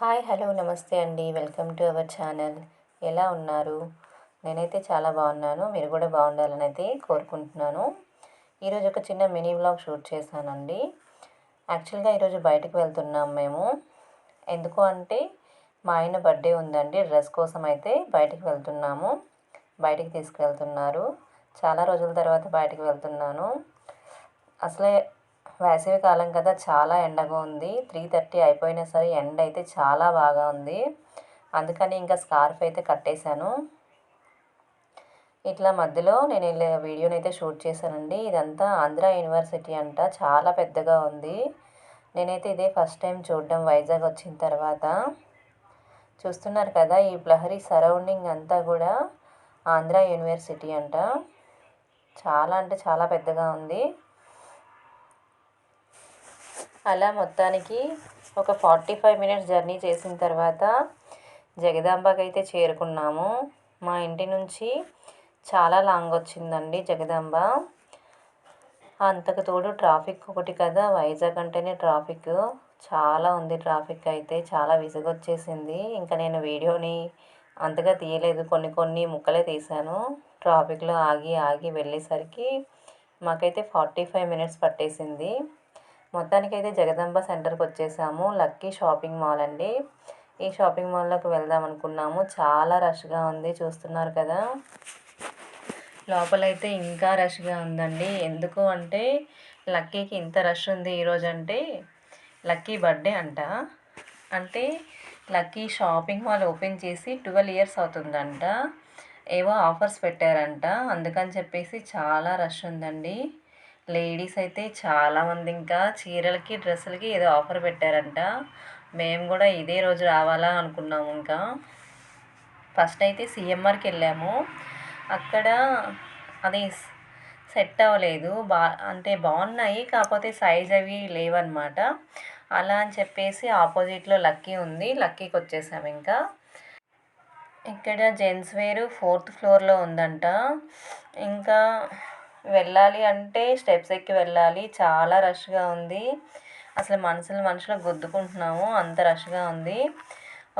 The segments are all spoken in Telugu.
హాయ్ హలో నమస్తే అండి. Welcome to our channel. ఎలా ఉన్నారు? నేనైతే చాలా బాగున్నాను. మీరు కూడా బాగుండాలని అయితే కోరుకుంటున్నాను. ఈరోజు ఒక చిన్న మినీ వ్లాగ్ షూట్ చేశానండి. యాక్చువల్గా ఈరోజు బయటకు వెళ్తున్నాం మేము. ఎందుకు అంటే మా ఆయన బర్త్డే ఉందండి. డ్రెస్ కోసం అయితే బయటికి వెళ్తున్నాము. బయటికి తీసుకువెళ్తున్నారు చాలా రోజుల తర్వాత బయటికి వెళ్తున్నాను. అసలే వేసవి కాలం కదా చాలా ఎండగా ఉంది. త్రీ థర్టీ అయిపోయినా సరే ఎండ అయితే చాలా బాగా ఉంది. అందుకని ఇంకా స్కార్ఫ్ అయితే కట్టేశాను. ఇట్లా మధ్యలో నేను ఇలా వీడియోని అయితే షూట్ చేశానండి. ఇదంతా ఆంధ్ర యూనివర్సిటీ అంట చాలా పెద్దగా ఉంది. నేనైతే ఇదే ఫస్ట్ టైం చూడడం వైజాగ్ వచ్చిన తర్వాత. చూస్తున్నారు కదా ఈ ప్లహరీ సరౌండింగ్ అంతా కూడా ఆంధ్ర యూనివర్సిటీ అంట. చాలా అంటే చాలా పెద్దగా ఉంది. అలా మొత్తానికి ఒక ఫార్టీ ఫైవ్ మినిట్స్ జర్నీ చేసిన తర్వాత జగదాంబకి అయితే చేరుకున్నాము. మా ఇంటి నుంచి చాలా లాంగ్ వచ్చిందండి జగదాంబ. అంతకు తోడు ట్రాఫిక్ ఒకటి కదా వైజాగ్ అంటేనే ట్రాఫిక్. చాలా ఉంది ట్రాఫిక్ అయితే చాలా విసుగొచ్చేసింది. ఇంకా నేను వీడియోని అంతగా తీయలేదు కొన్ని కొన్ని ముక్కలే తీశాను. ట్రాఫిక్లో ఆగి ఆగి వెళ్ళేసరికి మాకైతే ఫార్టీ ఫైవ్ మినిట్స్ పట్టేసింది. మొత్తానికైతే జగదంబ సెంటర్కి వచ్చేసాము. లక్కీ షాపింగ్ మాల్ అండి. ఈ షాపింగ్ మాల్లోకి వెళ్దాం అనుకున్నాము. చాలా రష్గా ఉంది. చూస్తున్నారు కదా. లోపలైతే ఇంకా రష్గా ఉందండి. ఎందుకు అంటే లక్కీకి ఇంత రష్ ఉంది ఈరోజు అంటే లక్కీ బర్త్డే అంట. అంటే లక్కీ షాపింగ్ మాల్ ఓపెన్ చేసి ట్వెల్వ్ ఇయర్స్ అవుతుందంట. ఏవో ఆఫర్స్ పెట్టారంట. అందుకని చెప్పేసి చాలా రష్ ఉందండి. లేడీస్ అయితే చాలామంది ఇంకా చీరలకి డ్రెస్సులకి ఏదో ఆఫర్ పెట్టారంట. మేము కూడా ఇదే రోజు రావాలా అనుకున్నాము ఇంకా. ఫస్ట్ అయితే సిఎంఆర్కి వెళ్ళాము. అక్కడ అది సెట్ అవ్వలేదు. బా అంటే బాగున్నాయి కాకపోతే సైజ్ అవి లేవన్నమాట. అలా అని చెప్పేసి ఆపోజిట్లో లక్కీ ఉంది. లక్కీకి వచ్చేసాము ఇంకా. ఇక్కడ జెంట్స్ వేరు ఫోర్త్ ఫ్లోర్లో ఉందంట. ఇంకా వెళ్ళాలి అంటే స్టెప్స్ ఎక్కి వెళ్ళాలి. చాలా రష్గా ఉంది. అసలు మనుషులు మనుషులు గుద్దుకుంటున్నాము. అంత రష్గా ఉంది.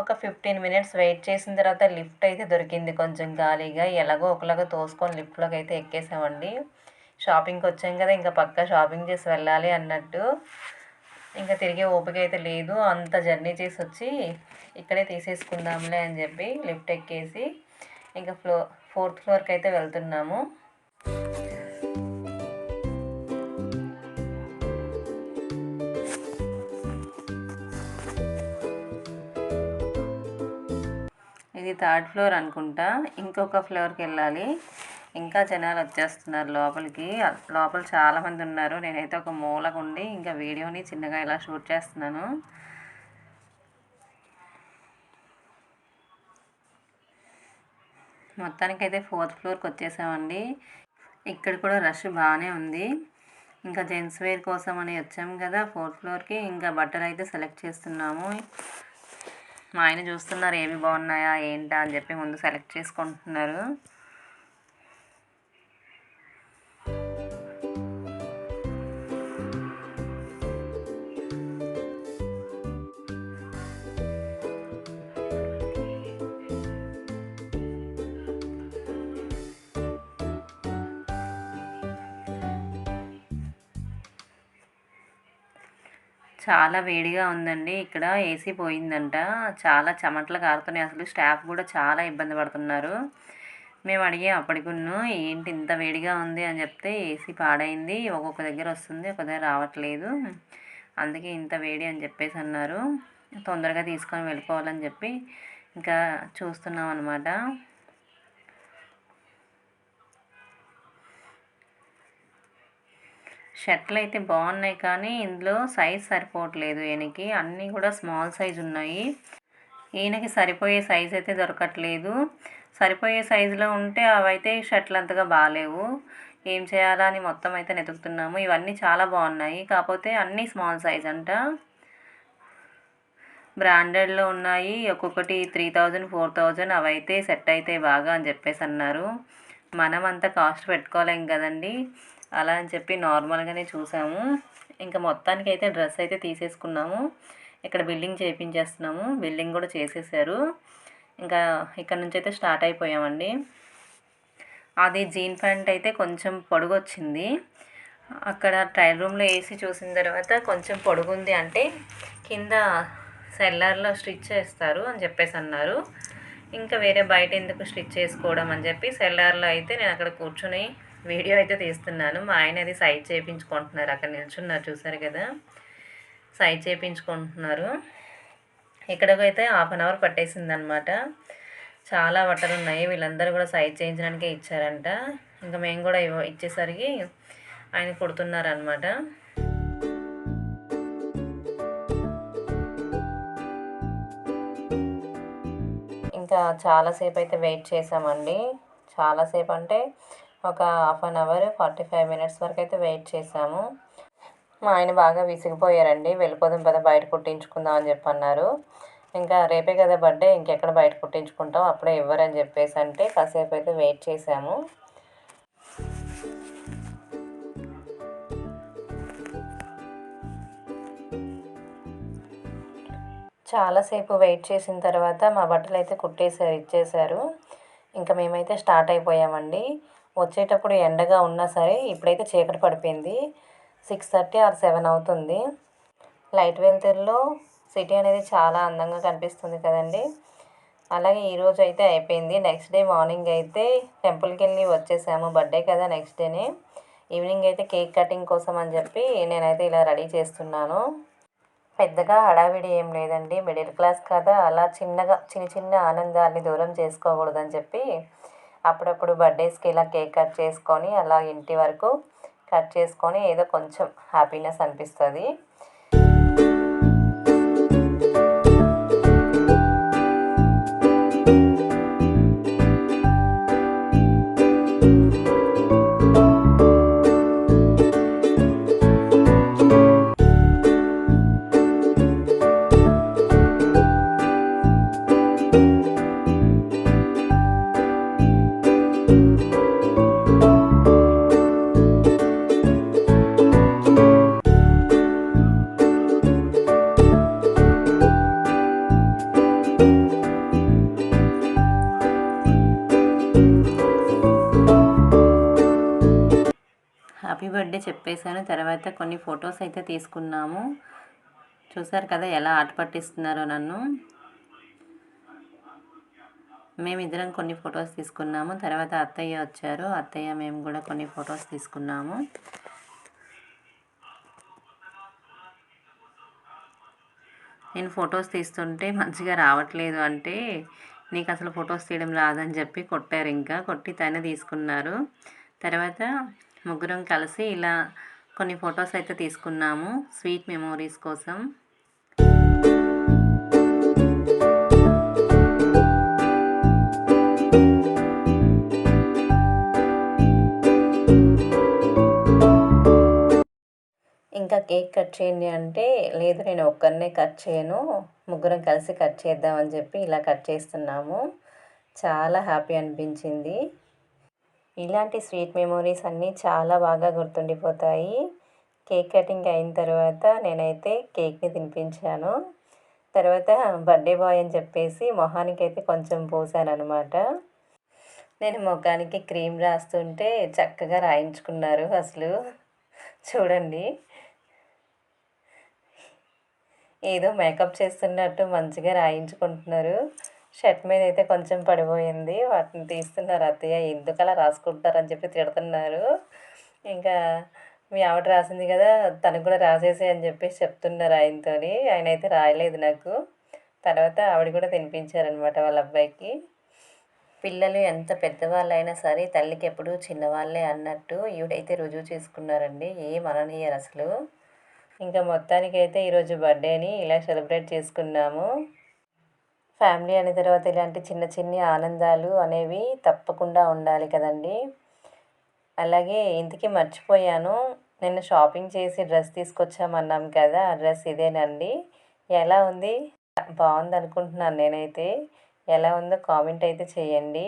ఒక ఫిఫ్టీన్ మినిట్స్ వెయిట్ చేసిన తర్వాత లిఫ్ట్ అయితే దొరికింది కొంచెం ఖాళీగా ఎలాగో ఒకలాగా తోసుకొని లిఫ్ట్లోకి అయితే ఎక్కేసామండి. షాపింగ్కి వచ్చాం కదా ఇంకా పక్క షాపింగ్ చేసి వెళ్ళాలి అన్నట్టు. ఇంకా తిరిగే ఓపిక అయితే లేదు. అంత జర్నీ చేసి వచ్చి ఇక్కడే తీసేసుకుందాంలే అని చెప్పి లిఫ్ట్ ఎక్కేసి ఇంకా ఫ్లో ఫోర్త్ ఫ్లోర్కి అయితే వెళ్తున్నాము. ఇది థర్డ్ ఫ్లోర్ అనుకుంటా. ఇంకొక ఫ్లోర్కి వెళ్ళాలి. ఇంకా జనాలు వచ్చేస్తున్నారు లోపలికి. లోపల చాలామంది ఉన్నారు. నేనైతే ఒక మూలకు ఉండి ఇంకా వీడియోని చిన్నగా ఇలా షూట్ చేస్తున్నాను. మొత్తానికి అయితే ఫోర్త్ ఫ్లోర్కి వచ్చేసామండి. ఇక్కడ కూడా రష్ బాగానే ఉంది. ఇంకా జెంట్స్ వేర్ కోసం అని వచ్చాము కదా ఫోర్త్ ఫ్లోర్కి. ఇంకా బట్టలు అయితే సెలెక్ట్ చేస్తున్నాము. మా ఆయన చూస్తున్నారు ఏవి బాగున్నాయా ఏంటా అని చెప్పి ముందు సెలెక్ట్ చేసుకుంటున్నారు. చాలా వేడిగా ఉందండి. ఇక్కడ ఏసీ పోయిందంట. చాలా చెమటలు కారుతున్నాయి. అసలు స్టాఫ్ కూడా చాలా ఇబ్బంది పడుతున్నారు. మేము అడిగే అప్పటికున్ను ఏంటి ఇంత వేడిగా ఉంది? అని చెప్తే ఏసీ పాడైంది. ఒక్కొక్క దగ్గర వస్తుంది ఒక దగ్గర రావట్లేదు. అందుకే ఇంత వేడి అని చెప్పేసి అన్నారు. తొందరగా తీసుకొని వెళ్ళిపోవాలని చెప్పి ఇంకా చూస్తున్నాం అనమాట షర్ట్లు అయితే బాగున్నాయి కానీ ఇందులో సైజ్ సరిపోవట్లేదు ఈయనకి. అన్నీ కూడా స్మాల్ సైజ్ ఉన్నాయి. ఈయనకి సరిపోయే సైజ్ అయితే దొరకట్లేదు. సరిపోయే సైజులో ఉంటే అవైతే షర్ట్లు అంతగా బాగాలేవు ఏం చేయాలా అని మొత్తం అయితే వెతుకుతున్నాము. ఇవన్నీ చాలా బాగున్నాయి కాకపోతే అన్నీ స్మాల్ సైజ్ అంట. బ్రాండెడ్లో ఉన్నాయి. ఒక్కొక్కటి త్రీ థౌజండ్ ఫోర్ థౌజండ్ అవైతే సెట్ అయితే బాగా అని చెప్పేసి అన్నారు. మనం అంత కాస్ట్ పెట్టుకోలేం కదండి. అలా అని చెప్పి నార్మల్గానే చూసాము. ఇంకా మొత్తానికి అయితే డ్రెస్ అయితే తీసేసుకున్నాము. ఇక్కడ బిల్డింగ్ చేయించేస్తున్నాము బిల్డింగ్ కూడా చేసేసారు. ఇంకా ఇక్కడ నుంచి అయితే స్టార్ట్ అయిపోయామండి. అది జీన్ ప్యాంట్ అయితే కొంచెం పొడుగు వచ్చింది అక్కడ ట్రయల్ రూమ్లో వేసి చూసిన తర్వాత కొంచెం పొడుగుంది అంటే కింద సెల్లర్లో స్టిచ్ చేస్తారు అని చెప్పేసి అన్నారు. ఇంకా వేరే బయట ఎందుకు స్టిచ్ చేసుకోవడం అని చెప్పి సెల్లార్లో అయితే నేను అక్కడ కూర్చుని వీడియో అయితే తీస్తున్నాను. మా ఆయన అది సైట్ చేయించుకుంటున్నారు అక్కడ నిల్చున్నారు. చూసారు కదా? సైట్ చేయించుకుంటున్నారు ఇక్కడికైతే హాఫ్ అన్ అవర్ పట్టేసింది అనమాట చాలా బట్టలు ఉన్నాయి. వీళ్ళందరూ కూడా సైజ్ చేయించడానికే ఇచ్చారంట. ఇంకా మేము కూడా ఇవ్వ ఇచ్చేసరికి ఆయన కుడుతున్నారనమాట ఇంకా చాలాసేపు అయితే వెయిట్ చేసామండి చాలాసేపు అంటే ఒక half an hour forty five minutes వరకు అయితే వెయిట్ చేసాము మా ఆయన బాగా విసిగిపోయారండి. వెళ్ళిపోదాం పద బయట కుట్టించుకుందాం అని చెప్పి అన్నారు. ఇంకా రేపే కదా బర్త్డే ఇంకెక్కడ బయట కుట్టించుకుంటాం అప్పుడే ఇవ్వరని చెప్పేసి అంటే కాసేపు అయితే వెయిట్ చేసాము చాలాసేపు వెయిట్ చేసిన తర్వాత మా బట్టలు అయితే కుట్టేశారు ఇచ్చేశారు. ఇంకా మేమైతే స్టార్ట్ అయిపోయామండి. వచ్చేటప్పుడు ఎండగా ఉన్నా సరే ఇప్పుడైతే చీకటి పడిపోయింది. సిక్స్ థర్టీ ఆర్ సెవెన్ అవుతుంది. లైట్ వెలుతురులో సిటీ అనేది చాలా అందంగా కనిపిస్తుంది కదండి. అలాగే ఈరోజు అయితే అయిపోయింది. నెక్స్ట్ డే మార్నింగ్ అయితే టెంపుల్కి వెళ్ళి వచ్చేసాము. బర్త్డే కదా నెక్స్ట్ డేనే. ఈవినింగ్ అయితే కేక్ కటింగ్ కోసం అని చెప్పి నేనైతే ఇలా రెడీ చేస్తున్నాను. పెద్దగా హడావిడి ఏం లేదండి. మిడిల్ క్లాస్ కదా. అలా చిన్నగా చిన్న చిన్న ఆనందాన్ని దూరం చేసుకోకూడదని చెప్పి అప్పుడప్పుడు బర్త్డేస్కి ఇలా కేక్ కట్ చేసుకొని అలా ఇంటి వరకు కట్ చేసుకొని ఏదో కొంచెం హ్యాపీనెస్ అనిపిస్తుంది. హ్యాపీ బర్త్డే చెప్పేశాను. తర్వాత కొన్ని ఫొటోస్ అయితే తీసుకున్నాము. చూసారు కదా ఎలా ఆట పట్టిస్తున్నారో నన్ను. మేమిద్దరం కొన్ని ఫొటోస్ తీసుకున్నాము. తర్వాత అత్తయ్య వచ్చారు. అత్తయ్య మేము కూడా కొన్ని ఫొటోస్ తీసుకున్నాము. నేను ఫొటోస్ తీస్తుంటే మంచిగా రావట్లేదు అంటే నీకు అసలు ఫొటోస్ తీయడం రాదని చెప్పి కొట్టారు ఇంకా. కొట్టి తనే తీసుకున్నారు. తర్వాత ముగ్గురం కలిసి ఇలా కొన్ని ఫొటోస్ అయితే తీసుకున్నాము. స్వీట్ మెమోరీస్ కోసం. ఇంకా కేక్ కట్ చేయండి అంటే లేదు నేను ఒక్కరినే కట్ చేయను. ముగ్గురం కలిసి కట్ చేద్దామని చెప్పి ఇలా కట్ చేస్తున్నాము. చాలా హ్యాపీ అనిపించింది. ఇలాంటి స్వీట్ మెమోరీస్ అన్నీ చాలా బాగా గుర్తుండిపోతాయి. కేక్ కటింగ్ అయిన తర్వాత నేనైతే కేక్ని తినిపించాను. తర్వాత బర్త్డే బాయ్ అని చెప్పేసి మొహానికి అయితే కొంచెం పోసాను అనమాట నేను ముఖానికి క్రీమ్ రాస్తుంటే చక్కగా రాయించుకున్నారు అసలు. చూడండి. ఏదో మేకప్ చేస్తున్నట్టు మంచిగా రాయించుకుంటున్నారు. షర్ట్ మీద అయితే కొంచెం పడిపోయింది. వాటిని తీస్తున్నారు అత్తయ్య. ఎందుకు అలా రాసుకుంటారని చెప్పి తిడుతున్నారు. ఇంకా మీ ఆవిడ రాసింది కదా తనకు కూడా రాసేసి అని చెప్పేసి చెప్తున్నారు ఆయనతో ఆయన అయితే రాయలేదు నాకు. తర్వాత ఆవిడ కూడా తినిపించారనమాట వాళ్ళ అబ్బాయికి. పిల్లలు ఎంత పెద్దవాళ్ళైనా సరే తల్లికి ఎప్పుడు చిన్నవాళ్ళే అన్నట్టు ఈవిడైతే రుజువు చేసుకున్నారండి. ఏం అననీయరు అసలు. ఇంకా మొత్తానికైతే ఈరోజు బర్త్డేని ఇలా సెలబ్రేట్ చేసుకున్నాము. ఫ్యామిలీ అనే తర్వాత ఇలాంటి చిన్న చిన్న ఆనందాలు అనేవి తప్పకుండా ఉండాలి కదండి. అలాగే ఇంతకీ మర్చిపోయాను. నిన్న షాపింగ్ చేసి డ్రెస్ తీసుకొచ్చామన్నాం కదా ఆ డ్రెస్ ఇదేనండి. ఎలా ఉంది? బాగుంది అనుకుంటున్నాను నేనైతే. ఎలా ఉందో కామెంట్ అయితే చేయండి.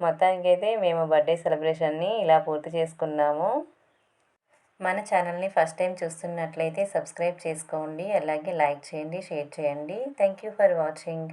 మొత్తానికైతే మేము బర్త్డే సెలబ్రేషన్ని ఇలా పూర్తి చేసుకున్నాము. మన ఛానల్ని ఫస్ట్ టైం చూస్తున్నట్లయితే సబ్స్క్రైబ్ చేసుకోండి. అలాగే లైక్ చేయండి షేర్ చేయండి. Thank you for watching.